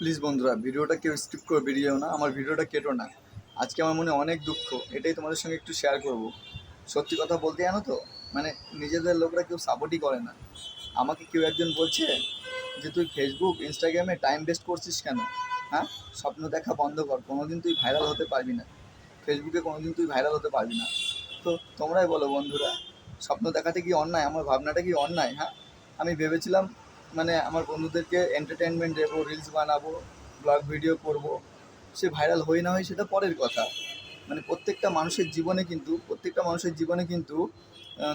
Please বন্ধুরা, ভিডিওটা কেউ স্কিপ করে বেরিয়েও না, আমার ভিডিওটা কেটো না। আজকে আমার মনে অনেক দুঃখ, এটাই তোমাদের সঙ্গে একটু শেয়ার করব। সত্যি কথা বলতে জানো তো মানে নিজেদের লোকরা কেউ সাপোর্টই করে না। আমাকে কেউ একজন বলছে যে, তুই ফেসবুক ইনস্টাগ্রামে টাইম ওয়েস্ট করছিস কেন? হ্যাঁ? স্বপ্ন দেখা বন্ধ কর, কোনোদিন তুই ভাইরাল হতে পারবি না। ফেসবুকে কোনোদিন তুই ভাইরাল হতে পারবি না। তো তোমরাই বলো বন্ধুরা, স্বপ্ন দেখাতে কি অন্যায়? আমার ভাবনাটা কি অন্যায়? হ্যাঁ? আমি ভেবেছিলাম মানে আমার বন্ধুদেরকে এন্টারটেনমেন্ট দেবো রিলস বানাবো ব্লগ ভিডিও করব। সে ভাইরাল হই না হয় সেটা পরের কথা। মানে প্রত্যেকটা মানুষের জীবনে কিন্তু, প্রত্যেকটা মানুষের জীবনে কিন্তু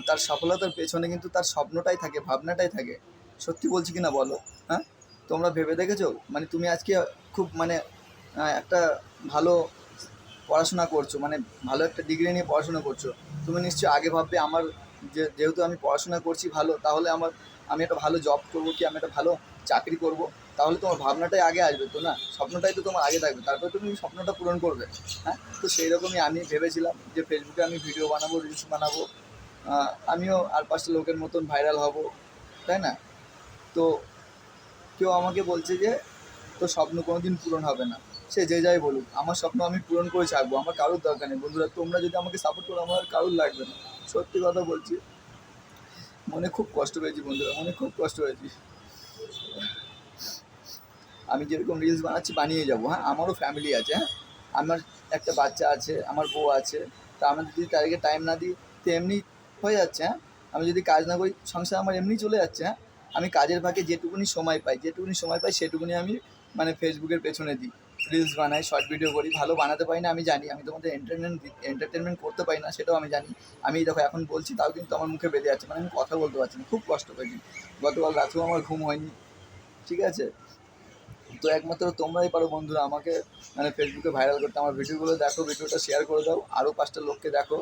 তার সফলতার পেছনে কিন্তু তার স্বপ্নটাই থাকে, ভাবনাটাই থাকে। সত্যি বলছি কি না বলো? হ্যাঁ? তোমরা ভেবে দেখেছ? মানে তুমি আজকে খুব মানে একটা ভালো পড়াশোনা করছ মানে ভালো একটা ডিগ্রি নিয়ে পড়াশোনা করছ। তুমি নিশ্চয়ই আগে ভাববে, আমার যে, যেহেতু আমি পড়াশোনা করছি ভালো, তাহলে আমার, আমি একটা ভালো জব করব কি আমি একটা ভালো চাকরি করব? তাহলে তোমার ভাবনাটাই আগে আসবে তো না? স্বপ্নটাই তো তোমার আগে থাকবে। তারপরে তুমি স্বপ্নটা পূরণ করবে হ্যাঁ? তো সেই রকমই আমি ভেবেছিলাম যে ফেসবুকে আমি ভিডিও বানাবো রিলস বানাবো। আমিও আর পাঁচটা লোকের মতন ভাইরাল হব, তাই না? তো কেউ আমাকে বলছে যে তো স্বপ্ন কোনোদিন পূরণ হবে না। সে যে যাই বলুক, আমার স্বপ্ন আমি পূরণ করে থাকব আমার কারোর দরকার নেই। বন্ধুরা, তোমরা যদি আমাকে সাপোর্ট করো, আমার কারোর লাগবে না। সত্যি কথা বলছি, মনে খুব কষ্ট পেয়েছি বন্ধুরা, মনে খুব কষ্ট হয়েছি আমি যেরকম রিলস বানাচ্ছি, বানিয়ে যাব হ্যাঁ? আমারও ফ্যামিলি আছে হ্যাঁ? আমার একটা বাচ্চা আছে, আমার বউ আছে, তা আমি যদি তাদেরকে টাইম না দিই, তো এমনি হয়ে যাচ্ছে হ্যাঁ? আমি যদি কাজ না করি, সংসার আমার এমনি চলে যাচ্ছে হ্যাঁ? আমি কাজের ফাঁকে যেটুকুনি সময় পাই, যেটুকুনি সময় পাই, সেটুকুনি আমি মানে ফেসবুকের পেছনে দিই। রিলস বানাই শর্ট ভিডিও করি। ভালো বানাতে পারি না, আমি জানি। আমি তোমাদের এন্টারটেনমেন্ট এন্টারটেনমেন্ট করতে পারি না, সেটাও আমি জানি। আমি দেখো এখন বলছি, তাও কিন্তু আমার মুখে বেঁধে যাচ্ছে। মানে আমি কথা বলতে পারছি না, খুব কষ্ট পেয়েছি। গতকাল রাতেও আমার ঘুম হয়নি। ঠিক আছে? তো একমাত্র তোমরাই পারো বন্ধুরা, আমাকে মানে ফেসবুকে ভাইরাল করতে। আমার ভিডিওগুলো দেখো, ভিডিওটা শেয়ার করে দাও আরও পাঁচটা লোককে দেখো।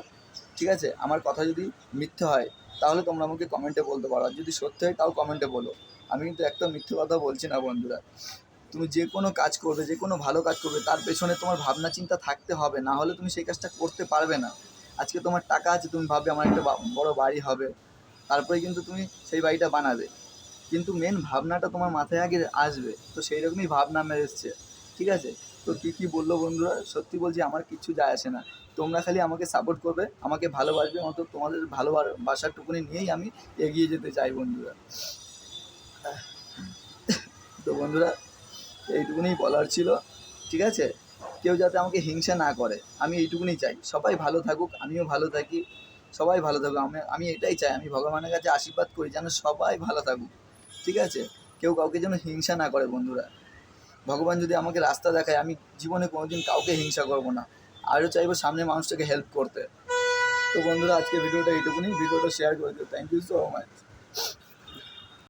ঠিক আছে? আমার কথা যদি মিথ্যে হয়, তাহলে তোমরা আমাকে কমেন্টে বলতে পারো। আর যদি সত্যি হয়, তাও কমেন্টে বলো। আমি কিন্তু একটা মিথ্যে কথা বলছি না বন্ধুরা। তুমি যে কোনো কাজ করবে, যে কোনো ভালো কাজ করবে, তার পেছনে তোমার ভাবনা চিন্তা থাকতে হবে, না হলে তুমি সেই কাজটা করতে পারবে না। আজকে তোমার টাকা আছে, তুমি ভাববে আমার একটা বড় বাড়ি হবে, তারপরে কিন্তু তুমি সেই বাড়িটা বানাবে। কিন্তু মেন ভাবনাটা তোমার মাথায় আগে আসবে, তো সেই রকমই ভাবনা আমার এসছে, ঠিক আছে? তো কী কী বলল বন্ধুরা? সত্যি বলছি, আমার কিচ্ছু যায় আসে না। তোমরা খালি আমাকে সাপোর্ট করবে, আমাকে ভালোবাসবে মতো তোমাদের ভালোবাসাটুকুনি নিয়েই আমি এগিয়ে যেতে চাই বন্ধুরা। তো বন্ধুরা এইটুকুনি বলার ছিল, ঠিক আছে? কেউ যাতে আমাকে হিংসা না করে, আমি এইটুকুনি চাই। সবাই ভালো থাকুক, আমিও ভালো থাকি, সবাই ভালো থাকুক। আমি আমি এটাই চাই, আমি ভগবানের কাছে আশীর্বাদ করি যেন সবাই ভালো থাকুক, ঠিক আছে? কেউ কাউকে যেন হিংসা না করে, বন্ধুরা। ভগবান যদি আমাকে রাস্তা দেখায়, আমি জীবনে কোনোদিন কাউকে হিংসা করব না। আরও চাইব সামনে মানুষটাকে হেল্প করতে। তো বন্ধুরা আজকে ভিডিওটা এইটুকুনি। ভিডিওটা শেয়ার করে দিও। Thank you so much